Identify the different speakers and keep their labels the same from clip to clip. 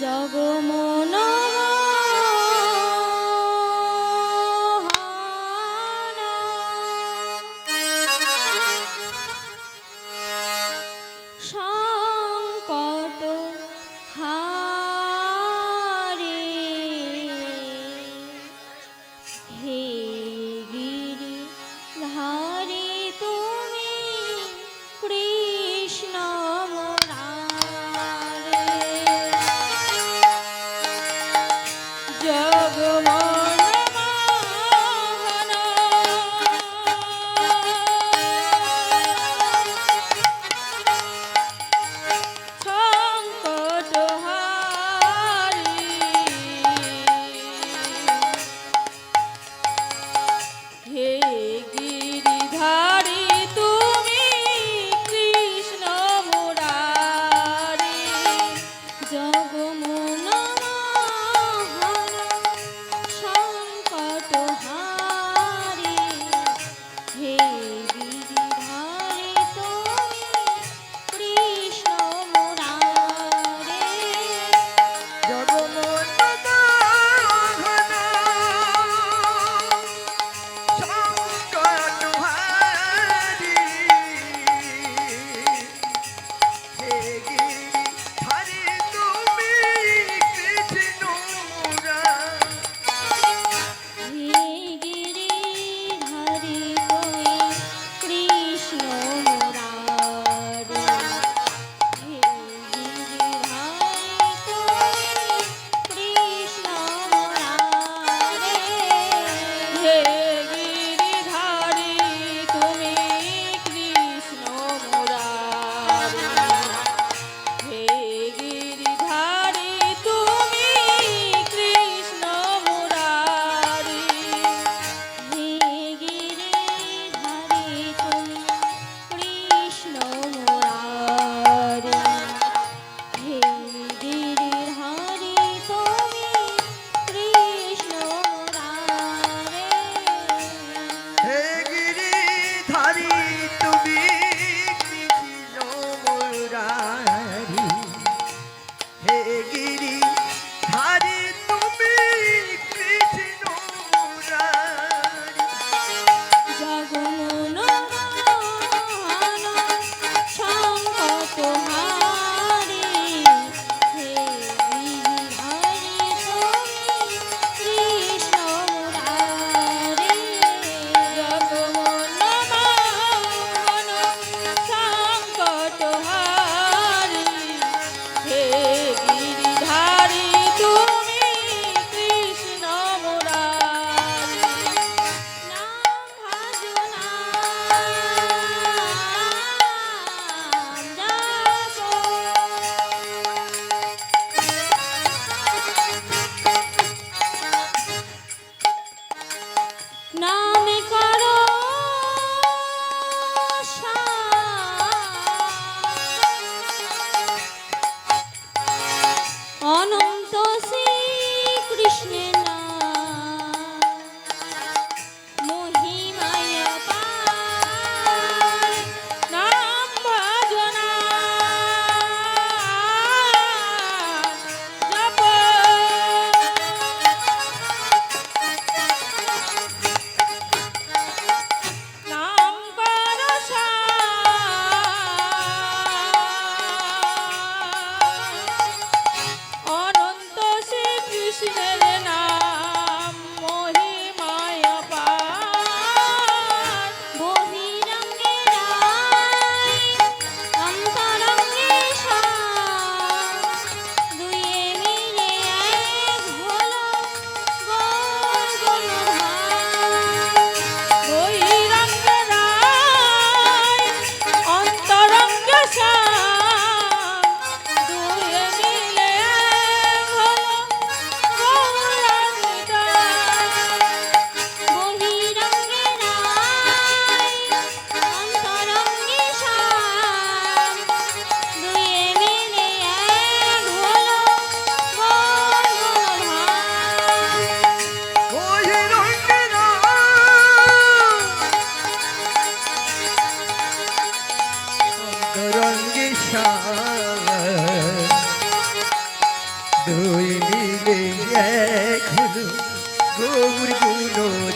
Speaker 1: জগমন Jago.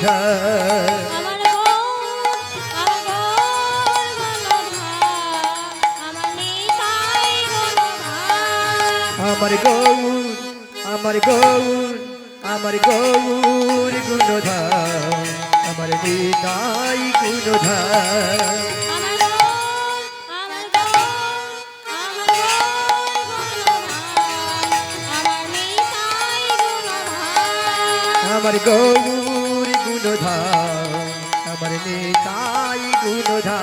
Speaker 1: ধার
Speaker 2: আমার গৌর আমার গৌর আমার
Speaker 1: গৌর
Speaker 2: গুণধাম আমার নিতাই গুণধাম
Speaker 1: আমার গৌর গুণধা আমার নিতাই
Speaker 2: গুণধা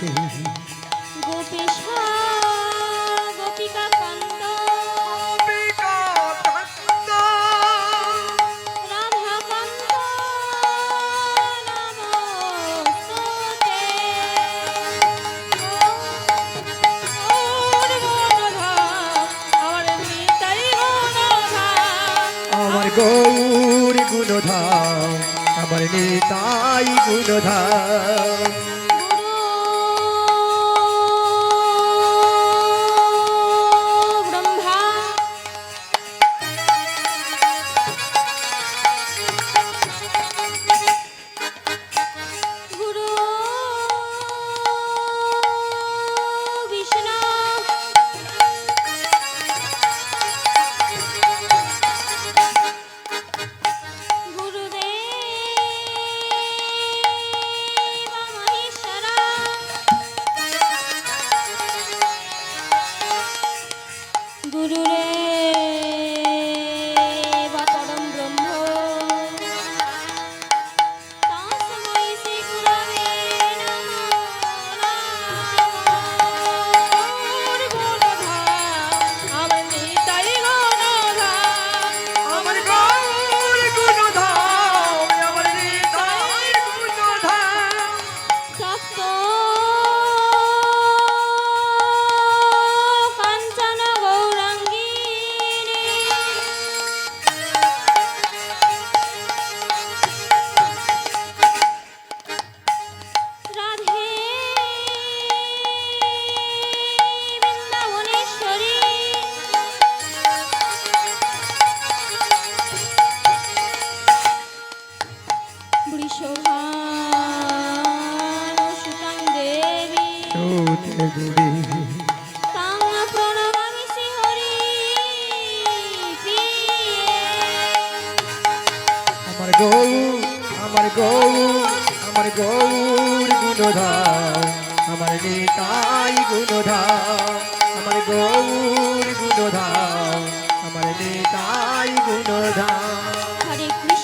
Speaker 2: রাতে গৌরী গোপিকা
Speaker 1: কান্দ গৌর গুণধাম আমার নিতাই গুণধাম। আমার গৌ আমার গৌ আমার গৌর, গুণধাম। আমার নিতাই গুণধাম। আমার গৌর, গুণধাম। আমার নিতাই গুণধাম।
Speaker 2: হরে কৃষ্ণ